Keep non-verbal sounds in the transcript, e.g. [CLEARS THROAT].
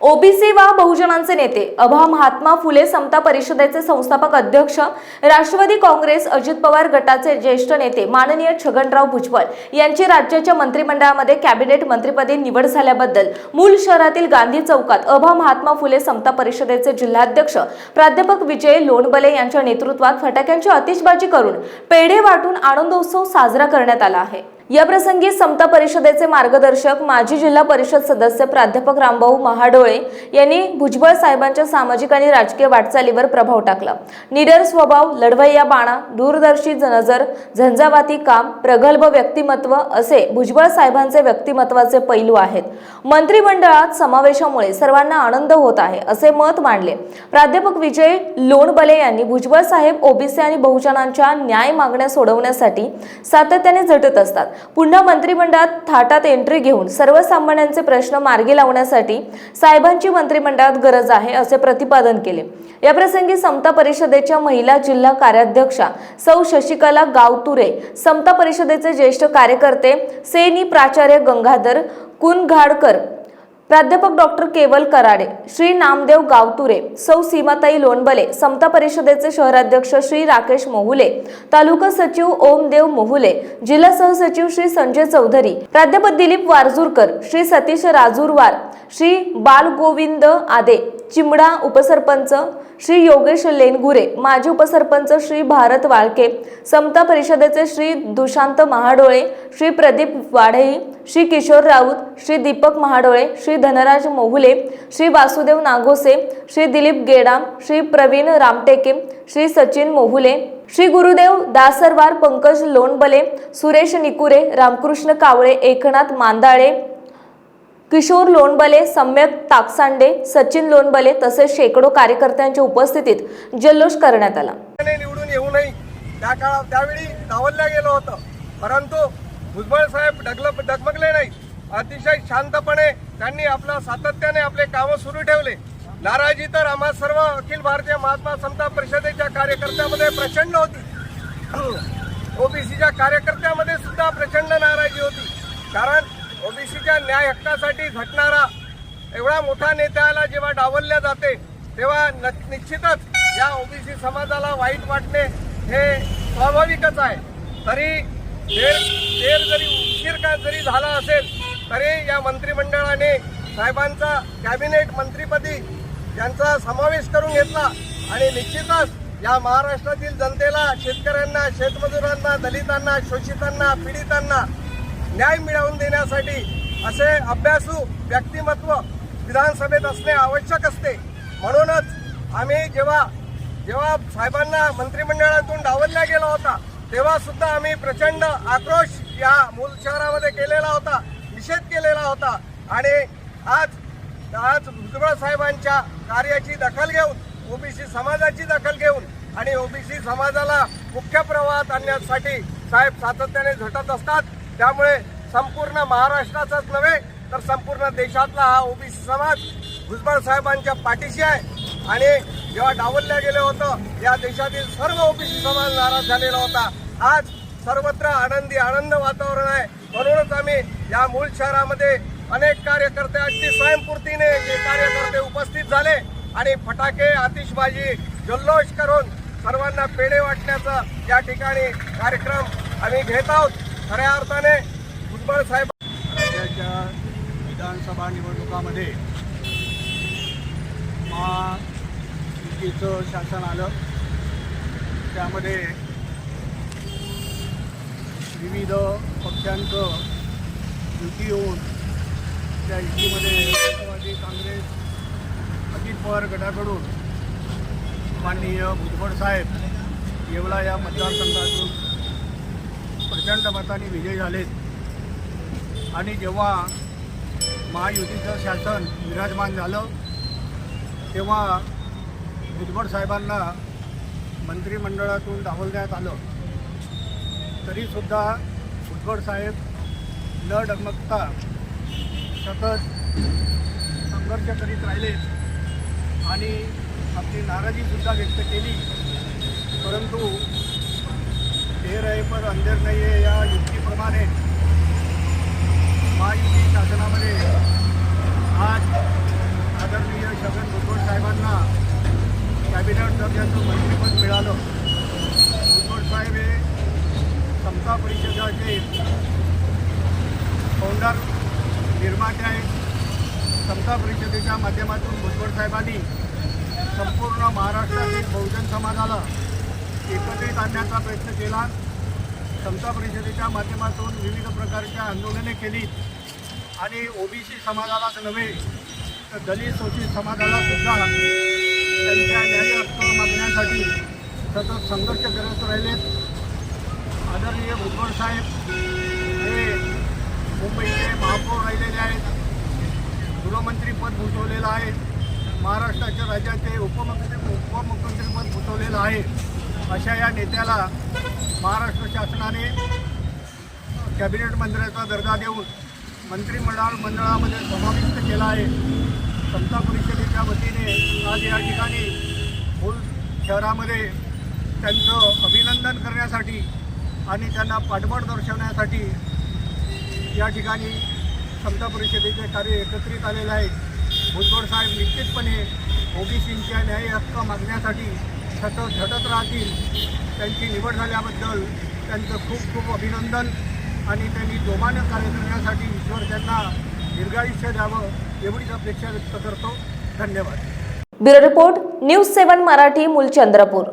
OBC वा बहुजनांचे नेते अभा महात्मा फुले समता परिषदेचे संस्थापक अध्यक्ष राष्ट्रवादी काँग्रेस अजित पवार गटाचे ज्येष्ठ नेते माननीय छगनराव भुजबळ यांची राज्याच्या मंत्रिमंडळामध्ये कॅबिनेट मंत्रीपदी निवड झाल्याबद्दल मूल शहरातील गांधी चौकात अभा महात्मा फुले समता परिषदेचे जिल्हाध्यक्ष प्राध्यापक विजय लोणबले यांच्या नेतृत्वात फटाक्यांची आतिषबाजी करून पेढे वाटून आनंदोत्सव साजरा करण्यात आला आहे. याप्रसंगी समता परिषदेचे मार्गदर्शक माजी जिल्हा परिषद सदस्य प्राध्यापक रामभाऊ महाडोळे यांनी भुजबळ साहेबांच्या सामाजिक आणि राजकीय वाटचालीवर प्रभाव टाकला. निडर स्वभाव लढवय्या बाणा दूरदर्शी नजर झंझावाती काम प्रगल्भ व्यक्तिमत्व असे भुजबळ साहेबांचे व्यक्तिमत्वाचे पैलू आहेत. मंत्रिमंडळात समावेशामुळे सर्वांना आनंद होत आहे असे मत मांडले. प्राध्यापक विजय लोणबले यांनी भुजबळ साहेब ओबीसी आणि बहुजनांच्या न्याय मागण्या सोडवण्यासाठी सातत्याने झटत असतात. पुन्हा मंत्रिमंडळात थाटात एंट्री घेऊन सर्वसामान्यांचे प्रश्न मार्गी लावण्यासाठी साहेबांची मंत्रिमंडळात गरज आहे असे प्रतिपादन केले. याप्रसंगी समता परिषदेच्या महिला जिल्हा कार्याध्यक्षा सौ शशिकला गावतुरे समता परिषदेचे ज्येष्ठ कार्यकर्ते सेनी प्राचार्य गंगाधर कुनघाडकर प्राध्यापक डॉक्टर केवल कराडे श्री नामदेव गावतुरे सौ सीमाताई लोणबले समता परिषदेचे शहराध्यक्ष श्री राकेश मोहुले तालुका सचिव ओमदेव मोहुले जिल्हा सहसचिव श्री संजय चौधरी प्राध्यापक दिलीप वारजूरकर श्री सतीश राजूरवार श्री बालगोविंद आदे चिमडा उपसरपंच श्री योगेश लेनगुरे माजी उपसरपंच श्री भारत वाळके समता परिषदेचे श्री दुशांत महाडोळे श्री प्रदीप वाढई श्री किशोर राऊत श्री दीपक महाडोळे श्री धनराज मोहुले श्री वासुदेव नागोसे श्री दिलीप गेडाम श्री प्रवीण रामटेके श्री सचिन मोहुले श्री गुरुदेव दासरवार पंकज लोणबले सुरेश निकुरे रामकृष्ण कावळे एकनाथ मांदाळे किशोर लोणबले सम्यक ताकसांडे सचिन लोणबले तसेच शेकडो कार्यकर्त्यांच्या उपस्थितीत जल्लोष करण्यात आला. निवडून येऊ नये. त्या काळात त्यावेळी डावलल्या गेलं होतं. परंतु भुजबळ साहेब डगल डगमगले नाही अतिशय शांतपणे त्यांनी आपला सातत्याने आपले कामं सुरू ठेवले. नाराजी तर आम्हा सर्व अखिल भारतीय महात्मा समता परिषदेच्या कार्यकर्त्यामध्ये प्रचंड होती. [CLEARS THROAT] ओबीसीच्या कार्यकर्त्यामध्ये सुद्धा प्रचंड नाराजी होती. कारण ओबीसीच्या न्याय हक्कासाठी झटणारा एवढा मोठा नेत्याला जेव्हा डावलल्या जाते तेव्हा न- निश्चितच या ओबीसी समाजाला वाईट वाटणे हे स्वाभाविकच आहे. तरी देर देर जरी उशीर का जरी झाला असेल तरी या मंत्रिमंडळाने साहेबांचा कॅबिनेट मंत्रीपदी यांचा समावेश करून घेतला. आणि निश्चितच या महाराष्ट्रातील जनतेला शेतकऱ्यांना शेतमजुरांना दलितांना शोषितांना पीडितांना न्याय मिळवून देण्यासाठी असे अभ्यासू व्यक्तिमत्व विधानसभेत असणे आवश्यक असते. म्हणूनच आम्ही जेव्हा जेव्हा साहेबांना मंत्रिमंडळातून डावलला गेला होता तेव्हा सुद्धा आम्ही प्रचंड आक्रोश या मूल शहरामध्ये केलेला होता निषेध केलेला होता. आणि आज आज भुजबळ साहेबांच्या कार्याची दखल घेऊन ओबीसी समाजाची दखल घेऊन आणि ओबीसी समाजाला मुख्य प्रवाहात आणण्यासाठी साहेब सातत्याने झटत असतात. त्यामुळे संपूर्ण महाराष्ट्राचाच नव्हे तर संपूर्ण देशातला हा ओबीसी समाज भुजबळ साहेबांच्या पाठीशी आहे. आणि जेव्हा डावलल्या गेलं होतं या देशातील सर्व ओबीसी समाज नाराज झालेला होता. आज सर्वत्र आनंदी आनंद वातावरण आहे. म्हणूनच आम्ही या मूळ शहरामध्ये अनेक कार्यकर्ते अगदी स्वयंपूर्तीने जे कार्यकर्ते उपस्थित झाले आणि फटाके आतिषबाजी जल्लोष करून सर्वांना पेढे वाटण्याचा या ठिकाणी कार्यक्रम आम्ही घेत आहोत. खऱ्या अर्थाने भुजबळ साहेब राज्याच्या विधानसभा निवडणुकामध्ये महायुतीचं शासन आलं. त्यामध्ये विविध पक्षांचं युती होऊन त्या युतीमध्ये राष्ट्रवादी काँग्रेस अजित पवार गटाकडून माननीय भुजबळ साहेब येवला या मतदारसंघातून प्रचंड मताने विजयी झालेत. आणि जेव्हा महायुतीचं शासन विराजमान झालं तेव्हा भुजबळ साहेबांना मंत्रिमंडळातून डावलण्यात आलं. तरीसुद्धा भुजबळ साहेब न डगमगता सतत संघर्ष करीत राहिले आणि आपली नाराजीसुद्धा व्यक्त केली. परंतु देर आहे पर अंधेर नाही आहे या युक्तीप्रमाणे महायुती शासनामध्ये आज छगन भुजबळ साहेबांना कॅबिनेट दर्जाचं मंत्रिपद मिळालं भुजबळ साहेब हे समता परिषदेचे फाउंडर निर्माते आहेत. समता परिषदेच्या माध्यमातून भुजबळ साहेबांनी संपूर्ण महाराष्ट्रातील बहुजन समाजाला एकत्रित आणण्याचा प्रयत्न केला. समता परिषदेच्या माध्यमातून विविध प्रकारच्या आंदोलने केली. आणि ओबीसी समाजालाच नव्हे तर दलित शोषित समाजाला सुद्धा त्यांच्या न्याय मागण्यासाठी सतत संघर्ष करत राहिलेत. आदरणीय भुजबळ साहेब हे मुंबईचे महापौर राहिलेले आहेत. गृहमंत्रीपद भूषवलेलं आहे. महाराष्ट्राच्या राज्याचे उपमंत्री उपमुख्यमंत्रीपद भूषवलेलं आहे. अशा या नेत्याला महाराष्ट्र शासनाने कॅबिनेट मंत्र्याचा दर्जा देऊन मंत्रिमंडळ मंडळामध्ये समाविष्ट केला आहे. समता परिषदेच्या वतीने आज या ठिकाणी मूल शहरामध्ये त्यांचं अभिनंदन करण्यासाठी आणि त्यांना पाठबळ दर्शवण्यासाठी या ठिकाणी क्षमता परिषदेचे कार्य एकत्रित आलेले आहेत भुजबळ साहेब निश्चितपणे ओबीसींच्या न्याय हक्क मागण्यासाठी सतत झटत राहतील. त्यांची निवड झाल्याबद्दल त्यांचं खूप खूप अभिनंदन आणि त्यांनी जोमानं कार्य करण्यासाठी ईश्वर त्यांना दीर्घायुष्य द्यावं एवढीच अपेक्षा व्यक्त करतो. धन्यवाद. Bureau report news seven Marathi Mulchandrapur.